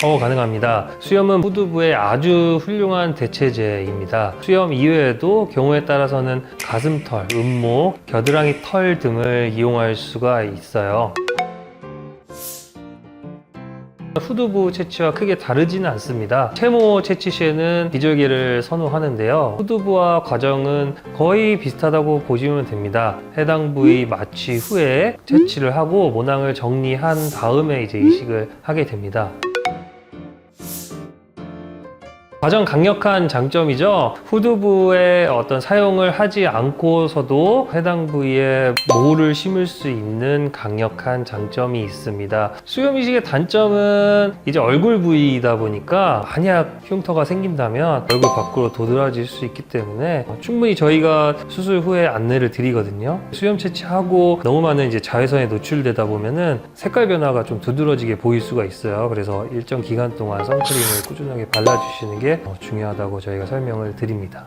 샤워 가능합니다. 수염은 후두부의 아주 훌륭한 대체제입니다. 수염 이외에도 경우에 따라서는 가슴털, 음목, 겨드랑이 털 등을 이용할 수가 있어요. 후두부 채취와 크게 다르지는 않습니다. 채모 채취 시에는 기절기를 선호하는데요. 후두부와 과정은 거의 비슷하다고 보시면 됩니다. 해당 부위 마취 후에 채취를 하고 모낭을 정리한 다음에 이제 이식을 하게 됩니다. 가장 강력한 장점이죠. 후두부의 어떤 사용을 하지 않고서도 해당 부위에 모를 심을 수 있는 강력한 장점이 있습니다. 수염 이식의 단점은 이제 얼굴 부위이다 보니까 만약 흉터가 생긴다면 얼굴 밖으로 도드라질 수 있기 때문에 충분히 저희가 수술 후에 안내를 드리거든요. 수염 채취하고 너무 많은 이제 자외선에 노출되다 보면은 색깔 변화가 좀 두드러지게 보일 수가 있어요. 그래서 일정 기간 동안 선크림을 꾸준하게 발라주시는 게 어, 중요하다고 저희가 설명을 드립니다.